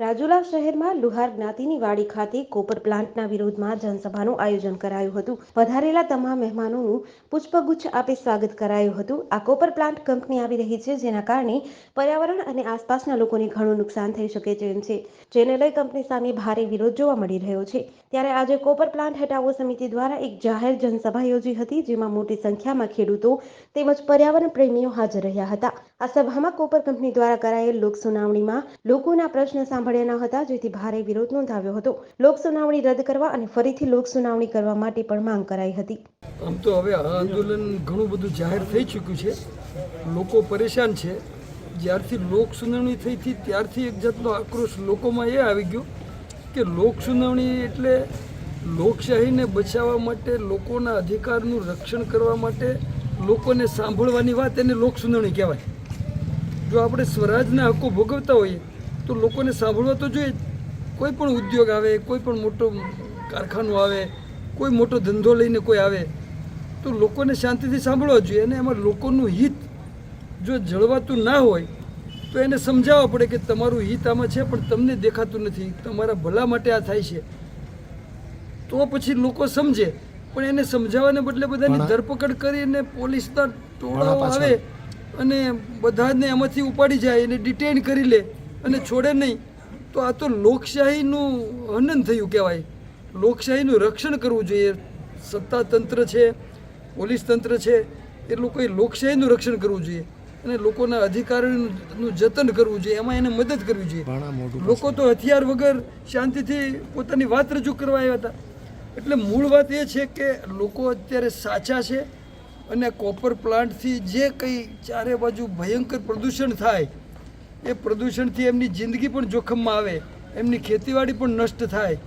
રાજુલા શહેરમાં લુહાર જ્ઞાતિની વાડી ખાતે કોપર પ્લાન્ટના વિરોધમાં જનસભાનું આયોજન કરાયું હતું. વધારેલા તમામ મહેમાનોનું પુષ્પગુચ્છ આપી સ્વાગત કરાયું હતું. આ કોપર પ્લાન્ટ કંપની આવી રહી છે, જેના કારણે પર્યાવરણ અને આસપાસના લોકોને ઘણું નુકસાન થઈ શકે તેમ છે. જેને લઈ કંપની સામે ભારે વિરોધ જોવા મળી રહ્યો છે. ત્યારે આજે કોપર પ્લાન્ટ હટાવો સમિતિ દ્વારા એક જાહેર જનસભા યોજી હતી, જેમાં મોટી સંખ્યામાં ખેડૂતો તેમજ પર્યાવરણ પ્રેમીઓ હાજર રહ્યા હતા. આ સભામાં કોપર કંપની દ્વારા કરાયેલ લોક સુનાવણીમાં લોકોના પ્રશ્ન સાંભળ્યા ન હતા, જેથી ભારે વિરોધ નોંધાવ્યો હતો. લોક સુનાવણી રદ કરવા અને ફરીથી લોક સુનાવણી કરવા માટે પણ માંગ કરાઈ હતી. આમ તો હવે આ આંદોલન ઘણું બધું જાહેર થઈ ચૂક્યું છે. લોકો પરેશાન છે. જ્યારથી લોક સુનાવણી થઈ હતી, ત્યારથી એક જાતનો આક્રોશ લોકોમાં એ આવી ગયો કે લોક સુનાવણી એટલે લોકશાહીને બચાવવા માટે, લોકોના અધિકારનું રક્ષણ કરવા માટે લોકોને સાંભળવાની વાત એને લોક સુનાવણી કહેવાય. જો આપણે સ્વરાજના હક્કો ભોગવતા હોઈએ તો લોકોને સાંભળવા તો જોઈએ. કોઈ પણ ઉદ્યોગ આવે કોઈ પણ મોટો કારખાનું આવે કોઈ મોટો ધંધો લઈને કોઈ આવે તો લોકોને શાંતિથી સાંભળવા જોઈએ અને એમાં લોકોનું હિત જો જળવાતું ના હોય તો એને સમજાવવા પડે કે તમારું હિત આમાં છે પણ તમને દેખાતું નથી. તમારા ભલા માટે આ થાય છે. તો પછી લોકો સમજે પણ એને સમજાવવાને બદલે બધાની ધરપકડ કરીને પોલીસના ટોળાઓ આવે અને બધાને એમાંથી ઉપાડી જાય એને ડિટેન કરી લે. અને છોડે નહીં તો આ તો લોકશાહીનું હનન થયું કહેવાય. લોકશાહીનું રક્ષણ કરવું જોઈએ. સત્તા તંત્ર છે પોલીસ તંત્ર છે એ લોકોએ લોકશાહીનું રક્ષણ કરવું જોઈએ. અને લોકોના અધિકારોનું જતન કરવું જોઈએ. એમાં એને મદદ કરવી જોઈએ. લોકો તો હથિયાર વગર શાંતિથી પોતાની વાત રજૂ કરવા આવ્યા હતા. એટલે મૂળ વાત એ છે કે લોકો અત્યારે સાચા છે અને કોપર પ્લાન્ટથી જે કંઈ ચારે બાજુ ભયંકર પ્રદૂષણ થાય એ પ્રદૂષણથી એમની જિંદગી પણ જોખમમાં આવે, એમની ખેતીવાડી પણ નષ્ટ થાય.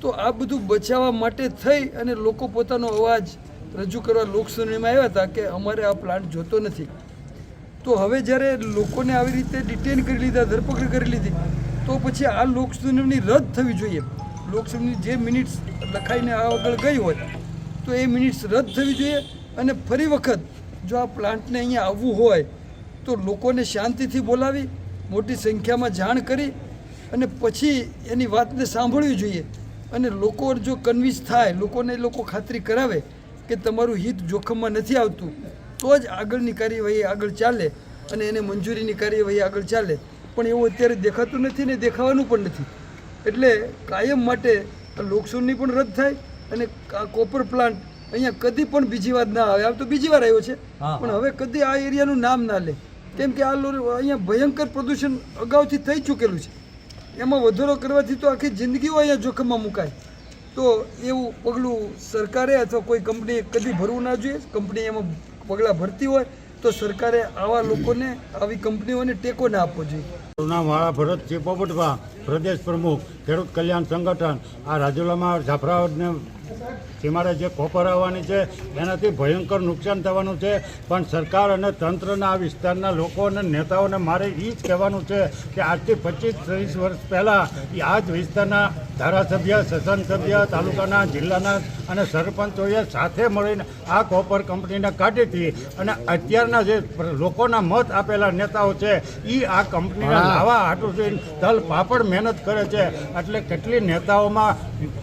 તો આ બધું બચાવવા માટે થઈ અને લોકો પોતાનો અવાજ રજૂ કરવા લોકસુનાવણીમાં આવ્યા હતા કે અમારે આ પ્લાન્ટ જોતો નથી. તો હવે જ્યારે લોકોને આવી રીતે ડિટેન કરી લીધા, ધરપકડ કરી લીધી, તો પછી આ લોકસુનાવણી રદ થવી જોઈએ. લોકસભાની જે મિનિટ્સ લખાઈને આગળ ગઈ હોય, તો એ મિનિટ્સ રદ થવી જોઈએ અને ફરી વખત જો આ પ્લાન્ટને અહીંયા આવવું હોય, તો લોકોને શાંતિથી બોલાવી મોટી સંખ્યામાં જાણ કરી અને પછી એની વાતને સાંભળવી જોઈએ. અને લોકો જો કન્વિન્સ થાય લોકોને એ લોકો ખાતરી કરાવે કે તમારું હિત જોખમમાં નથી આવતું તો જ આગળની કાર્યવાહી આગળ ચાલે અને એને મંજૂરીની કાર્યવાહી આગળ ચાલે. પણ એવું અત્યારે દેખાતું નથી ને દેખાવાનું પણ નથી. એટલે કાયમ માટે લોકસુનની પણ રદ થાય અને કોપર પ્લાન્ટ અહીંયા કદી પણ બીજી વાર ના આવે. આમ તો બીજી વાર આવ્યો છે. પણ હવે કદી આ એરિયાનું નામ ના લે. કેમ કે આ અહીંયા ભયંકર પ્રદૂષણ અગાઉથી થઈ ચૂકેલું છે. એમાં વધારો કરવાથી તો આખી જિંદગીઓ અહીંયા જોખમમાં મુકાય. તો એવું પગલું સરકારે અથવા કોઈ કંપનીએ કદી ભરવું ના જોઈએ. કંપની એમાં પગલાં ભરતી હોય તો સરકારે આવા લોકોને, આવી કંપનીઓને ટેકો ના આપવો જોઈએ. મારું નામ વાળા ભરતજી પોપટભા, પ્રદેશ પ્રમુખ, ખેડૂત કલ્યાણ સંગઠન, આ રાજુલામાં જાફરાબાદને સીમાડે જે કોપર આવવાની છે એનાથી ભયંકર નુકસાન થવાનું છે. પણ સરકાર અને તંત્રના આ વિસ્તારના લોકો અને નેતાઓને મારે એ જ કહેવાનું છે કે આજથી પચીસ ત્રીસ વર્ષ પહેલાં એ આ જ વિસ્તારના ધારાસભ્ય સસન સભ્ય તાલુકાના જિલ્લાના અને સરપંચોએ સાથે મળીને આ કોપર કંપનીને કાઢી હતી. અને અત્યારના જે લોકોના મત આપેલા નેતાઓ છે એ આ કંપનીના આવા હાટું થઈને તલ પાપડ મહેનત કરે છે. એટલે કેટલી નેતાઓમાં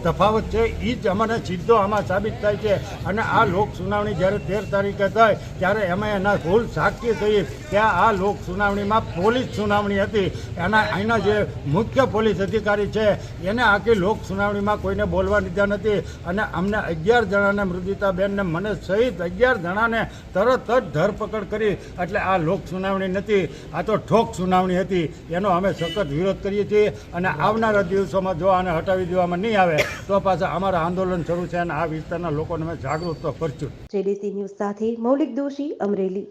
તફાવત છે એ જ અમને સીધો આમાં સાબિત થાય છે. અને આ લોક સુનાવણી જ્યારે તેર તારીખે થઈ ત્યારે એમાં એના ભૂલ સાક્ષી થઈ. કે આ લોક સુનાવણીમાં પોલીસ સુનાવણી હતી. એના અહીંના જે મુખ્ય પોલીસ અધિકારી છે, એને આખી લોક સુનાવણીમાં કોઈને બોલવા દીધા નથી. અને અમને અગિયાર જણાને મૃદિતાબેનને મને સહિત અગિયાર જણાને તરત જ ધરપકડ કરી. એટલે આ લોક સુનાવણી નથી, આ તો ઠોક સુનાવણી હતી. એનો અમે સખત વિરોધ કરીએ છીએ. અને આવનારા દિવસોમાં જો આને હટાવી દેવામાં નહીં આવે, તો પાછા અમારા આંદોલન શરૂ છે અને આ વિસ્તારના લોકોને અમે જાગૃત કરશું જેડીસી ન્યૂઝ સાથે મૌલિક દોશી અમરેલી.